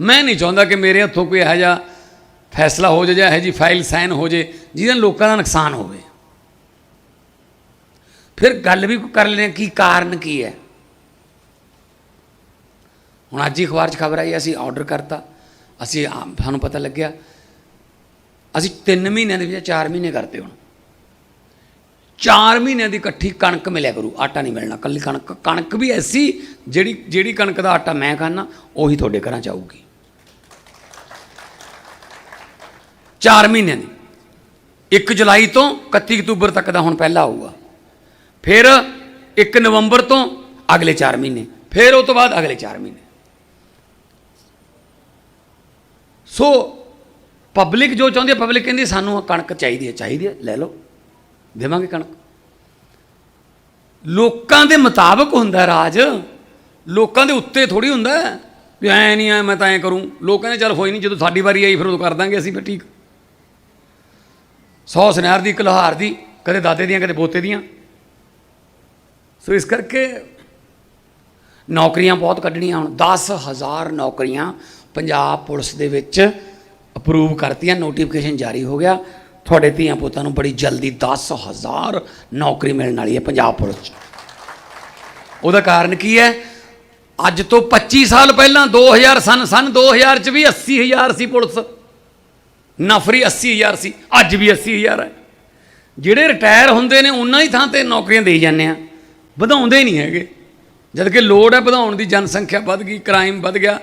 ਮੈਂ ਨਹੀਂ ਚਾਹੁੰਦਾ ਕਿ ਮੇਰੇ ਹੱਥੋਂ ਕੋਈ ਇਹੋ ਜਿਹਾ ਫੈਸਲਾ ਹੋ ਜਾਏ ਜਾਂ ਇਹੋ ਜੀ ਫਾਈਲ ਸਾਈਨ ਹੋ ਜੇ ਜਿਹਦੇ ਨਾਲ ਲੋਕਾਂ ਦਾ ਨੁਕਸਾਨ ਹੋਵੇ। ਫਿਰ ਗੱਲ ਵੀ ਕਰ ਲੈਣੇ ਕੀ ਕਾਰਨ ਕੀ ਹੈ? ਹੁਣ ਅੱਜ ਹੀ ਅਖਬਾਰ 'ਚ ਖਬਰ ਆਈ, ਅਸੀਂ ਆਰਡਰ ਕਰਤਾ। ਅਸੀਂ ਆ- ਸਾਨੂੰ ਪਤਾ ਲੱਗਿਆ, ਅਸੀਂ 3 ਮਹੀਨਿਆਂ ਦੇ ਵਿੱਚ 4 ਮਹੀਨੇ ਕਰਤੇ ਹੁਣ। 4 ਮਹੀਨਿਆਂ ਦੀ ਇਕੱਠੀ ਕਣਕ ਮਿਲਿਆ ਕਰੂ, ਆਟਾ ਨਹੀਂ ਮਿਲਣਾ, ਕੱਲੀ ਕਣਕ ਕਣਕ ਵੀ ਐਸੀ, ਜਿਹੜੀ ਜਿਹੜੀ ਕਣਕ ਦਾ ਆਟਾ ਮੈਂ ਖਾਣਾ ਉਹੀ ਤੁਹਾਡੇ ਘਰਾਂ ਚ ਆਊਗੀ। 4 ਮਹੀਨਿਆਂ ਦੀ। 1 ਜੁਲਾਈ ਤੋਂ 31 ਅਕਤੂਬਰ ਤੱਕ ਦਾ ਹੁਣ ਪਹਿਲਾ ਆਊਗਾ। ਫਿਰ 1 ਨਵੰਬਰ ਤੋਂ ਅਗਲੇ 4 ਮਹੀਨੇ। ਫਿਰ ਉਹ ਤੋਂ ਬਾਅਦ ਅਗਲੇ 4 ਮਹੀਨੇ। ਸੋ ਪਬਲਿਕ ਜੋ ਚਾਹੁੰਦੀ ਹੈ, ਪਬਲਿਕ ਕਹਿੰਦੀ ਸਾਨੂੰ ਆਹ ਕਣਕ ਚਾਹੀਦੀ ਹੈ ਚਾਹੀਦੀ ਹੈ, ਲੈ ਲਓ, ਦੇਵਾਂਗੇ ਕਣਕ। ਲੋਕਾਂ ਦੇ ਮੁਤਾਬਕ ਹੁੰਦਾ ਰਾਜ, ਲੋਕਾਂ ਦੇ ਉੱਤੇ ਥੋੜੀ ਹੁੰਦਾ ਵੀ ਐ ਨਹੀਂ, ਐ ਮੈਂ ਤਾਂ ਐ ਕਰੂੰ। ਲੋਕ ਕਹਿੰਦੇ, ਚੱਲ ਹੋਈ ਨਹੀਂ, ਜਦੋਂ ਸਾਡੀ ਵਾਰੀ ਆਈ, ਫਿਰ ਉਦੋਂ ਕਰ ਦਾਂਗੇ ਅਸੀਂ, ਫਿਰ ਠੀਕ। ਸੌ ਸੁਨਹਿਰ ਦੀ ਕਲਹਾਰ ਦੀ, ਕਦੇ ਦਾਦੇ ਦੀਆਂ, ਕਦੇ ਪੋਤੇ ਦੀਆਂ। ਸੋ ਇਸ ਕਰਕੇ ਨੌਕਰੀਆਂ ਬਹੁਤ ਕੱਢਣੀਆਂ ਹੁਣ। 10000 ਨੌਕਰੀਆਂ ਪੰਜਾਬ ਪੁਲਿਸ ਦੇ ਵਿੱਚ ਅਪਰੂਵ ਕਰਤੀਆਂ। ਨੋਟੀਫਿਕੇਸ਼ਨ ਜਾਰੀ ਹੋ ਗਿਆ। ਤੁਹਾਡੇ ਧੀਆਂ ਪੁੱਤਾਂ ਨੂੰ ਬੜੀ ਜਲਦੀ 10000 ਨੌਕਰੀ ਮਿਲਣ ਵਾਲੀ ਹੈ ਪੰਜਾਬ ਪੁਲਿਸ 'ਚ। ਉਹਦਾ ਕਾਰਨ ਕੀ ਹੈ? ਅੱਜ ਤੋਂ 25 ਸਾਲ ਪਹਿਲਾਂ 2000 ਸਨ ਸਨ 2000 ਚ ਵੀ 80000 ਸੀ ਪੁਲਿਸ। ਨਫਰੀ 80000 ਸੀ, ਅੱਜ ਵੀ 80000 ਹੈ। ਜਿਹੜੇ ਰਿਟਾਇਰ ਹੁੰਦੇ ਨੇ, ਉਹਨਾਂ ਹੀ ਥਾਂ ਤੇ ਨੌਕਰੀਆਂ ਦੇਈ ਜਾਂਦੇ ਆ। ਵਧਾਉਂਦੇ ਨਹੀਂ ਹੈਗੇ। ਜਦ ਕਿ ਲੋੜ ਹੈ ਵਧਾਉਣ ਦੀ, ਜਨਸੰਖਿਆ ਵੱਧ ਗਈ ਕ੍ਰਾਈਮ ਵੱਧ ਗਿਆ।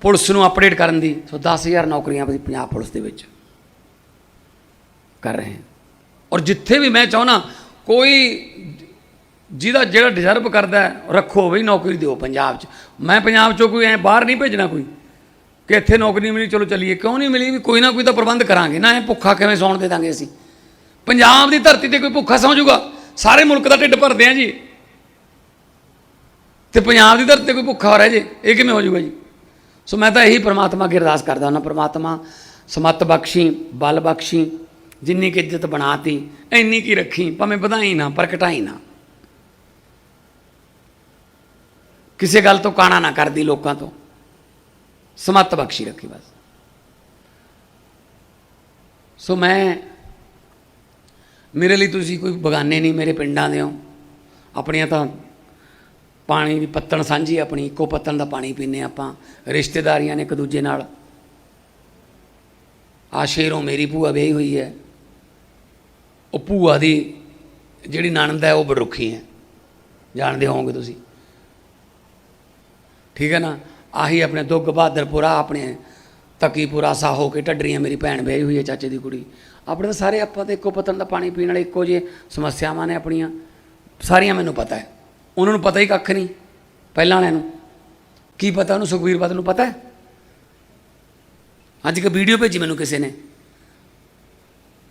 ਪੁਲਿਸ ਨੂੰ ਅਪਡੇਟ ਕਰਨ ਦੀ, ਸੋ 10000 ਨੌਕਰੀਆਂ ਅਸੀਂ ਪੰਜਾਬ ਪੁਲਿਸ ਦੇ ਵਿੱਚ ਕਰ ਰਹੇ ਹਾਂ। ਔਰ ਜਿੱਥੇ ਵੀ ਮੈਂ ਚਾਹਣਾ ਕੋਈ ਜਿਹਦਾ ਜਿਹੜਾ ਡਿਜ਼ਰਵ ਕਰਦਾ ਰੱਖੋ ਬਈ ਨੌਕਰੀ ਦਿਓ ਪੰਜਾਬ 'ਚ। ਮੈਂ ਪੰਜਾਬ 'ਚੋਂ ਕੋਈ ਐ ਬਾਹਰ ਨਹੀਂ ਭੇਜਣਾ ਕੋਈ। ਕਿ ਇੱਥੇ ਨੌਕਰੀ ਨਹੀਂ ਮਿਲੀ, ਚਲੋ ਚੱਲੀਏ। ਕਿਉਂ ਨਹੀਂ ਮਿਲੀ? ਵੀ ਕੋਈ ਨਾ ਕੋਈ ਤਾਂ ਪ੍ਰਬੰਧ ਕਰਾਂਗੇ। ਨਾ ਇਹ ਭੁੱਖਾ ਕਿਵੇਂ ਸੌਣ ਦੇ ਦਾਂਗੇ ਅਸੀਂ? ਪੰਜਾਬ ਦੀ ਧਰਤੀ ਤੇ ਕੋਈ ਭੁੱਖਾ ਸੌਂ ਜਾਊਗਾ? ਸਾਰੇ ਮੁਲਕ ਦਾ ਢਿੱਡ ਭਰਦੇ ਆ ਜੀ। ਤੇ ਪੰਜਾਬ ਦੀ ਧਰਤੀ ਤੇ ਕੋਈ ਭੁੱਖਾ ਹੋ ਰਿਹਾ ਜੇ, ਇਹ ਕਿਵੇਂ ਹੋ ਜਾਊਗਾ ਜੀ? ਸੋ ਮੈਂ ਤਾਂ ਇਹੀ ਪ੍ਰਮਾਤਮਾ ਅੱਗੇ ਅਰਦਾਸ ਕਰਦਾ ਹਾਂ ਪ੍ਰਮਾਤਮਾ, ਸਮਤ ਬਖਸ਼ੀ, ਬਲ ਬਖਸ਼ੀ, ਜਿੰਨੀ ਕਿ ਇੱਜ਼ਤ ਬਣਾਤੀ, ਇੰਨੀ ਕੀ ਰੱਖੀ, ਭਾਵੇਂ ਵਧਾਈ ਨਾ ਪਰ ਘਟਾਈ ਨਾ। ਕਿਸੇ ਗੱਲ ਤੋਂ ਕਾਣਾ ਨਾ ਕਰਦੀ ਲੋਕਾਂ ਤੋਂ। ਸਮਤ ਬਖਸ਼ੀ ਰੱਖੀ ਬਸ। ਸੋ ਮੈਂ, ਮੇਰੇ ਲਈ ਤੁਸੀਂ ਕੋਈ ਬਗਾਨੇ ਨਹੀਂ, ਮੇਰੇ ਪਿੰਡਾਂ ਦੇ ਹੋ। ਆਪਣੀਆਂ ਤਾਂ ਪਾਣੀ ਦੀ ਪੱਤਣ ਸਾਂਝੀ ਆਪਣੀ, ਇੱਕੋ ਪੱਤਣ ਦਾ ਪਾਣੀ ਪੀਂਦੇ ਆਪਾਂ, ਰਿਸ਼ਤੇਦਾਰੀਆਂ ਨੇ ਇੱਕ ਦੂਜੇ ਨਾਲ। ਆ ਸ਼ੇਰੋਂ ਮੇਰੀ ਭੂਆ ਵਿਆਹੀ ਹੋਈ ਹੈ। ਉਹ ਭੂਆ ਦੀ ਜਿਹੜੀ ਨਣਦ ਹੈ, ਉਹ ਬਰੁੱਖੀ ਹੈ। ਜਾਣਦੇ ਹੋਵੋਗੇ ਤੁਸੀਂ। ਠੀਕ ਹੈ ਨਾ? ਆਹੀ ਆਪਣੇ ਦੁੱਗ ਬਹਾਦਰਪੁਰਾ ਆਪਣੇ ਤਕੀਪੁਰਾ ਸਾਹੋ ਕੇ ਢੱਡਰੀਆਂ ਮੇਰੀ ਭੈਣ ਵਿਆਹੀ ਹੋਈ ਹੈ, ਚਾਚੇ ਦੀ ਕੁੜੀ। ਆਪਣੇ ਤਾਂ ਸਾਰੇ ਆਪਾਂ ਤੇ ਇੱਕੋ ਪਤਨ ਦਾ ਪਾਣੀ ਪੀਣ ਵਾਲੇ ਇੱਕੋ ਜਿਹੇ ਸਮੱਸਿਆਵਾਂ ਨੇ ਆਪਣੀਆਂ। ਸਾਰੀਆਂ ਮੈਨੂੰ ਪਤਾ ਹੈ। ਉਹਨਾਂ ਨੂੰ ਪਤਾ ਹੀ ਕੱਖ ਨਹੀਂ, ਪਹਿਲਾਂ ਵਾਲਿਆਂ ਨੂੰ। ਕੀ ਪਤਾ ਉਹਨੂੰ ਸੁਖਵੀਰ ਬਾਦਲ ਨੂੰ ਪਤਾ ਹੈ? ਅੱਜ ਇੱਕ ਵੀਡੀਓ ਭੇਜੀ ਮੈਨੂੰ ਕਿਸੇ ਨੇ।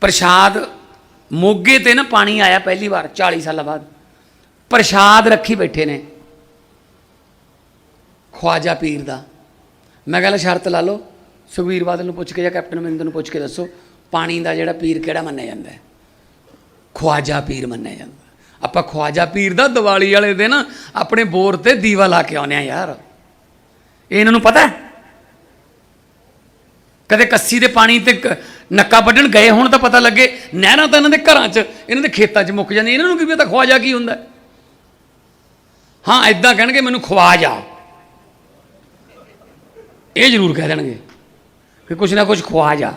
ਪ੍ਰਸ਼ਾਦ ਮੋਗੇ ਤੇ ਨਾ ਪਾਣੀ ਆਇਆ ਪਹਿਲੀ ਵਾਰ 40 ਸਾਲਾਂ ਬਾਅਦ। ਪ੍ਰਸ਼ਾਦ ਰੱਖੀ ਬੈਠੇ ਨੇ। ਖਵਾਜਾ ਪੀਰ ਦਾ। ਮੈਂ ਕਹਿੰਦਾ, ਸ਼ਰਤ ਲਾ ਲਓ ਸੁਖਵੀਰ ਬਾਦਲ ਨੂੰ ਪੁੱਛ ਕੇ ਜਾਂ ਕੈਪਟਨ ਅਮਰਿੰਦਰ ਨੂੰ ਪੁੱਛ ਕੇ ਦੱਸੋ, ਪਾਣੀ ਦਾ ਜਿਹੜਾ ਪੀਰ ਕਿਹੜਾ ਮੰਨਿਆ ਜਾਂਦਾ ਹੈ? ਖਵਾਜਾ ਪੀਰ ਮੰਨਿਆ ਜਾਂਦਾ ਆਪਾਂ ਖਵਾਜਾ ਪੀਰ ਦਾ ਦੀਵਾਲੀ ਵਾਲੇ ਦਿਨ ਆਪਣੇ ਬੋਰ ਤੇ ਦੀਵਾ ਲਾ ਕੇ ਆਉਂਦੇ ਆ ਯਾਰ। ਇਹਨਾਂ ਨੂੰ ਪਤਾ ਕਦੇ ਕੱਸੀ ਦੇ ਪਾਣੀ ਤੇ ਕ- ਨੱਕਾ ਵੱਢਣ ਗਏ ਹੁਣ ਤਾਂ ਪਤਾ ਲੱਗੇ, ਨਹਿਰਾਂ ਤਾਂ ਇਹਨਾਂ ਦੇ ਘਰਾਂ 'ਚ, ਇਹਨਾਂ ਦੇ ਖੇਤਾਂ 'ਚ ਮੁੱਕ ਜਾਂਦੀਆਂ। ਇਹਨਾਂ ਨੂੰ ਕੀ ਪਤਾ ਖਵਾਜਾ ਕੀ ਹੁੰਦਾ ਹਾਂ? ਐਦਾਂ ਕਹਿਣਗੇ, ਮੈਨੂੰ ਖਵਾ ਇਹ ਜ਼ਰੂਰ ਕਹਿ ਦੇਣਗੇ ਕਿ ਕੁਛ ਨਾ ਕੁਛ ਖਵਾ ਜਾ